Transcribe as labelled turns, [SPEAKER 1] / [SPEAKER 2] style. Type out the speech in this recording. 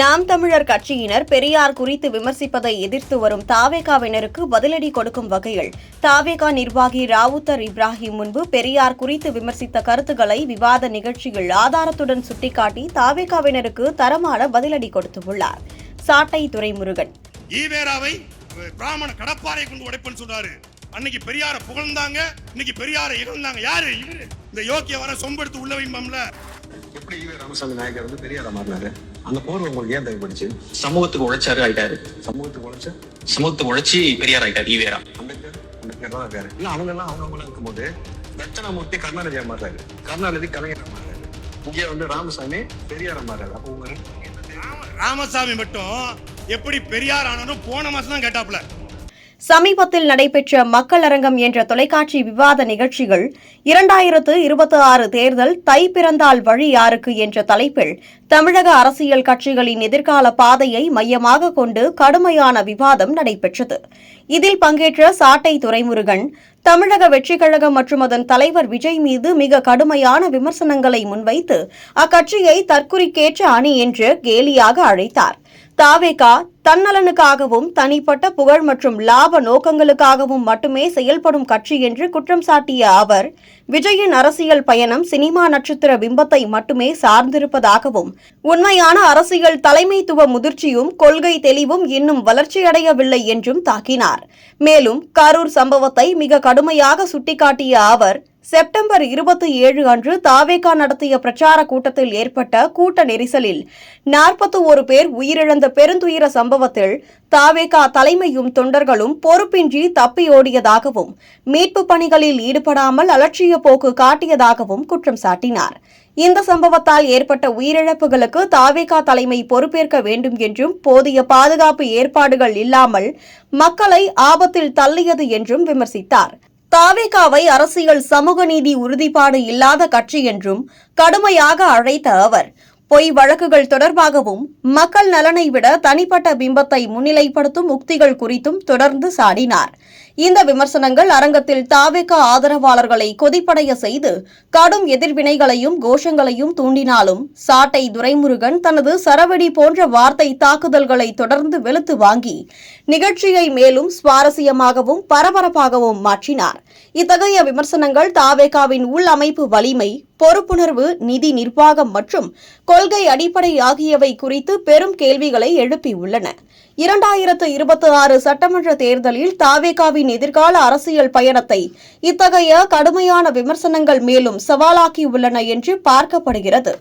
[SPEAKER 1] நாம் தமிழர் கட்சியினர் பெரியார் குறித்து விமர்சிப்பதை எதிர்த்து வரும் தாவேகாவினருக்கு பதிலடி கொடுக்கும் வகையில் தாவேகா நிர்வாகி ராவுத்தர் இப்ராஹிம் முன்பு பெரியார் குறித்து விமர்சித்த கருத்துக்களை விவாத நிகழ்ச்சியில் ஆதாரத்துடன் சுட்டிக்காட்டி தாவேகாவினருக்கு தரமான பதிலடி கொடுத்துள்ளார் சாட்டை துரைமுருகன்.
[SPEAKER 2] ஈவேராவை பிராமண கடப்பாறை கொண்டு உடைப்பேன்னு சொல்றாரு. அன்னைக்கு பெரியார புகழ்ந்தாங்க இன்னைக்கு பெரியார இகழ்ந்தாங்க. யாரு? இந்த யோக்கிய வர சொம்பெடுத்து உள்ள
[SPEAKER 3] எப்படி ஈவே ராமசாமி நாயக்கர் வந்து பெரியார மாறினாரு? அந்த போர் உங்களுக்கு ஏன் தேவைப்படுச்சு சமூகத்துக்கு உழைச்சாரு ஆயிட்டாரு. சமூகத்துக்கு உழைச்ச?
[SPEAKER 4] சமூகத்துக்கு உழைச்சி பெரியார் ஆயிட்டார் ஈவேரா
[SPEAKER 3] அம்பேத்கர் அம்பேத்கர் தான் இருக்காரு. இல்ல அவங்க எல்லாம் அவங்க இருக்கும்போது தட்சணாமூர்த்தி கருணாநிதியா மாறாரு கருணாநிதி கலைஞரா மாறாரு இங்க வந்து ராமசாமி பெரியார மாறாரு அப்போ உங்க
[SPEAKER 2] ராமசாமி மட்டும் எப்படி பெரியார் ஆனாலும் போன மாசம் தான் கேட்டாப்ல
[SPEAKER 1] சமீபத்தில் நடைபெற்ற மக்கள் அரங்கம் என்ற தொலைக்காட்சி விவாத நிகழ்ச்சிகள் இரண்டாயிரத்து இருபத்தி ஆறு தேர்தல் தை பிறந்தால் வழி யாருக்கு என்ற தலைப்பில் தமிழக அரசியல் கட்சிகளின் எதிர்கால பாதையை மையமாக கொண்டு கடுமையான விவாதம் நடைபெற்றது. இதில் பங்கேற்ற சாட்டை துரைமுருகன் தமிழக வெற்றிக் கழகம் மற்றும் அதன் தலைவர் விஜய் மீது மிக கடுமையான விமர்சனங்களை முன்வைத்து அக்கட்சியை தற்குறிக்கேற்ற அணி என்று கேலியாக அழைத்தார். தாவேகா தன்னலனுக்காகவும் தனிப்பட்ட புகழ் மற்றும் லாப நோக்கங்களுக்காகவும் மட்டுமே செயல்படும் கட்சி என்று குற்றம் சாட்டிய அவர் விஜயின் அரசியல் பயணம் சினிமா நட்சத்திர பிம்பத்தை மட்டுமே சார்ந்திருப்பதாகவும் உண்மையான அரசியல் தலைமைத்துவ முதிர்ச்சியும் கொள்கை தெளிவும் இன்னும் வளர்ச்சியடையவில்லை என்றும் தாக்கினார். மேலும் கரூர் சம்பவத்தை மிக கடுமையாக சுட்டிக்காட்டிய அவர் செப்டம்பர் இருபத்தி ஏழு அன்று தாவேகா நடத்திய பிரச்சார கூட்டத்தில் ஏற்பட்ட கூட்ட நெரிசலில் நாற்பத்தி ஒரு பேர் உயிரிழந்த பெருந்துயர சம்பவத்தில் தாவேகா தலைமையும் தொண்டர்களும் பொறுப்பின்றி தப்பியோடியதாகவும் மீட்பு பணிகளில் ஈடுபடாமல் அலட்சிய போக்கு காட்டியதாகவும் குற்றம் சாட்டினார். இந்த சம்பவத்தால் ஏற்பட்ட உயிரிழப்புகளுக்கு தாவேகா தலைமை பொறுப்பேற்க வேண்டும் என்றும் போதிய பாதுகாப்பு ஏற்பாடுகள் இல்லாமல் மக்களை ஆபத்தில் தள்ளியது என்றும் விமர்சித்தார். தாவேகாவை அரசியல் சமூக நீதி உறுதிப்பாடு இல்லாத கட்சி என்றும் கடுமையாக அழைத்த அவர் பொய் வழக்குகள் தொடர்பாகவும் மக்கள் நலனை விட தனிப்பட்ட பிம்பத்தை முன்னிலைப்படுத்தும் உக்திகள் குறித்தும் தொடர்ந்து சாடினார். இந்த விமர்சனங்கள் அரங்கத்தில் தாவேகா ஆதரவாளர்களை கொதிப்படைய செய்து கடும் எதிர்வினைகளையும் கோஷங்களையும் தூண்டினாலும் சாட்டை துரைமுருகன் தனது சரவெடி போன்ற வார்த்தை தாக்குதல்களை தொடர்ந்து வெளுத்து வாங்கி நிகழ்ச்சியை மேலும் சுவாரஸ்யமாகவும் பரபரப்பாகவும் மாற்றினார். இத்தகைய விமர்சனங்கள் தாவேகாவின் உள் அமைப்பு வலிமை பொறுப்புணர்வு நிதி நிர்வாகம் மற்றும் கொள்கை அடிப்படை ஆகியவை குறித்து பெரும் கேள்விகளை எழுப்பியுள்ளன. இரண்டாயிரத்து இருபத்தி ஆறு சட்டமன்ற தேர்தலில் தாவேகாவின் எதிர்கால அரசியல் பயணத்தை இத்தகைய கடுமையான விமர்சனங்கள் மேலும் சவாலாக்கியுள்ளன என்று பார்க்கப்படுகிறது.